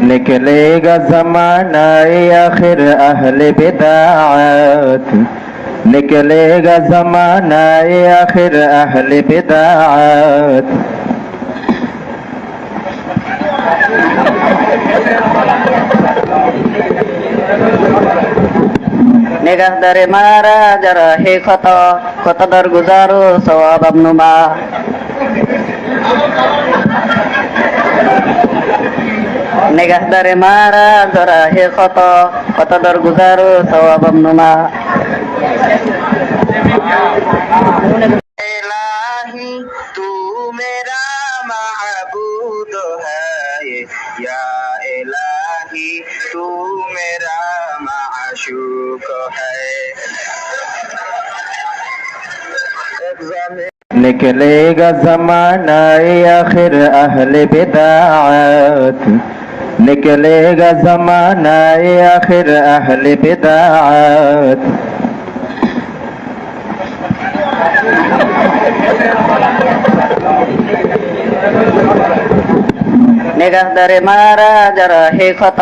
निकलेगा जमाना आखिर अहल बिदात निकलेगा जमाना آخر اہل بدعات نگهدار ما مارا جراح خطا خطا در گزارو سواب ابن নেগাহদারে মারা ধরা হে কত কত দর গুজারো সবাব নুমা। তু মেরা মাহবুদ হ্যায় ইয়া ইলাহি তু মেরা মাশুক হ্যায় نکلے گا زمانہ آخر اہل بدعات निकलेगा जमाना आखिर अहल बिदात নিগাহ দারে মারা যারা হে ক্ষত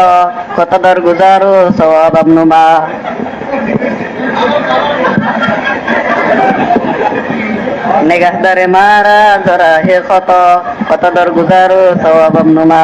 ক্ষত দর গুজারো সওয়াব আবনুমা নিগাহ দারে মারা যারা হে ক্ষত ক্ষত দর গুজারো সওয়াব আবনুমা